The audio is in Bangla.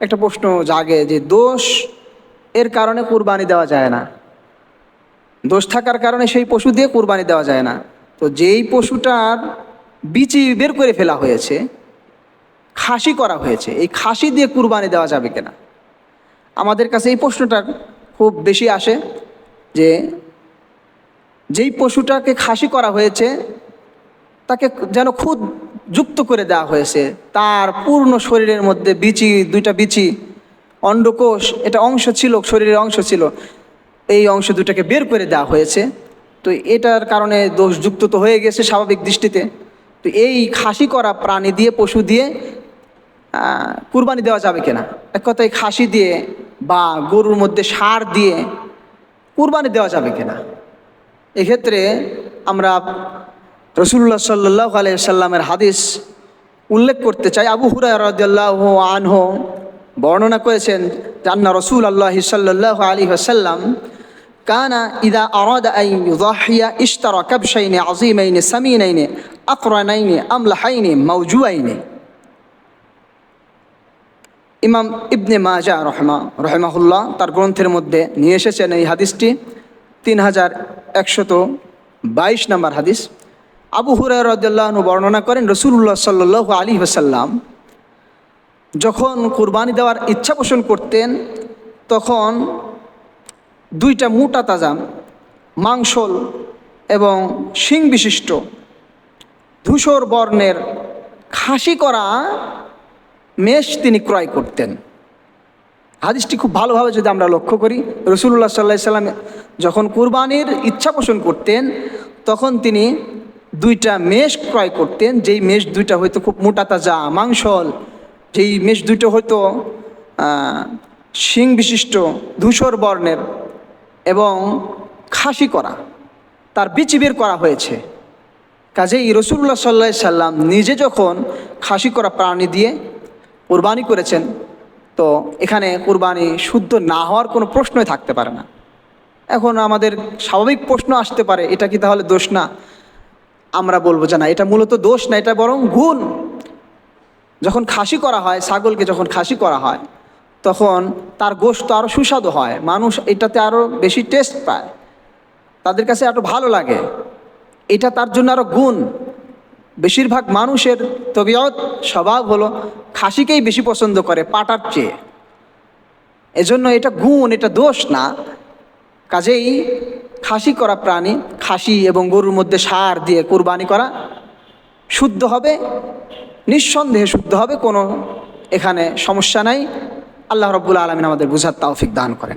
একটা প্রশ্ন জাগে যে দোষ এর কারণে কুরবানি দেওয়া যায় না। দোষ থাকার কারণে সেই পশু দিয়ে কুরবানি দেওয়া যায় না। তো যেই পশুটার বিচি বের করে ফেলা হয়েছে, খাসি করা হয়েছে, এই খাসি দিয়ে কুরবানি দেওয়া যাবে কিনা? আমাদের কাছে এই প্রশ্নটা খুব বেশি আসে যে যেই পশুটাকে খাসি করা হয়েছে, তাকে যেন খুদ যুক্ত করে দেওয়া হয়েছে। তার পূর্ণ শরীরের মধ্যে বিচি, দুইটা বিচি, অন্ডকোষ, এটা অংশ ছিল, শরীরের অংশ ছিল। এই অংশ দুটাকে বের করে দেওয়া হয়েছে। তো এটার কারণে দোষ যুক্ত তো হয়ে গেছে স্বাভাবিক দৃষ্টিতে। তো এই খাসি করা প্রাণী দিয়ে, পশু দিয়ে কুরবানি দেওয়া যাবে কিনা? এক কথায় খাসি দিয়ে বা গরুর মধ্যে সার দিয়ে কুরবানি দেওয়া যাবে কিনা? এক্ষেত্রে আমরা রসুল্লাহ সাল্লাহ আলাইসাল্লামের হাদিস উল্লেখ করতে চাই। আবু হুরাহ আনহ বর্ণনা করেছেন জান্না রসুল আল্লাহ সাল্লাহ আলী আসাল্লাম কানা ইদা আরাদ আই ইউদাহিয়া ইশতারা কাবশাইনে আজিমাইনে সামিনাইনে আকরানাইনে আমলাহাইনে মাউজুয়াইনে ইমাম ইবনে মাজা রহমা রহমাহুল্লাহ তার গ্রন্থের মধ্যে নিয়ে এসেছেন এই হাদিসটি। তিন হাজার একশত বাইশ নম্বর হাদিস। আবু হুরায় রদাল্লাহনু বর্ণনা করেন রসুল্লাহ সাল্লু আলী ওসাল্লাম যখন কুরবানি দেওয়ার ইচ্ছা পোষণ করতেন, তখন দুইটা মোটা তাজা মাংসল এবং শিং বিশিষ্ট ধূসর বর্ণের খাসি করা মেষ তিনি ক্রয় করতেন। হাদিসটি খুব ভালোভাবে যদি আমরা লক্ষ্য করি রসুল্লাহ সাল্লাহ সাল্লাম যখন কুরবানির ইচ্ছা পোষণ করতেন, তখন তিনি দুইটা মেষ ক্রয় করতেন। যেই মেষ দুইটা হয়তো খুব মোটা তাজা মাংসল, যেই মেষ দুইটা হয়তো শিং বিশিষ্ট ধূসর বর্ণের এবং খাসি করা, তার বিচি বের করা হয়েছে। কাজেই রসুল্লাহ সাল্লাহ সাল্লাম নিজে যখন খাসি করা প্রাণী দিয়ে কুরবানি করেছেন, তো এখানে কুরবানি শুদ্ধ না হওয়ার কোনো প্রশ্নই থাকতে পারে না। এখন আমাদের স্বাভাবিক প্রশ্ন আসতে পারে, এটা কি তাহলে দোষ না? আমরা বলব যে না, এটা মূলত দোষ না, এটা বরং গুণ। যখন খাসি করা হয়, ছাগলকে যখন খাসি করা হয়, তখন তার গোশত আরও সুস্বাদু হয়, মানুষ এটাতে আরও বেশি টেস্ট পায়। তাদের কাছে আরও ভালো লাগে। এটা তার জন্য আরও গুণ। বেশিরভাগ মানুষের তবিয়ত, স্বভাব হলো খাসিকেই বেশি পছন্দ করে পাটার চেয়ে। এজন্য এটা গুণ, এটা দোষ না। কাজেই খাসি করা প্রাণী খাসি এবং গরুর মধ্যে সার দিয়ে কুরবানি করা শুদ্ধ হবে, নিঃসন্দেহে শুদ্ধ হবে, কোনো এখানে সমস্যা নাই। আল্লাহ রব্বুল আলমিন আমাদের বুঝার তাওফিক দান করেন।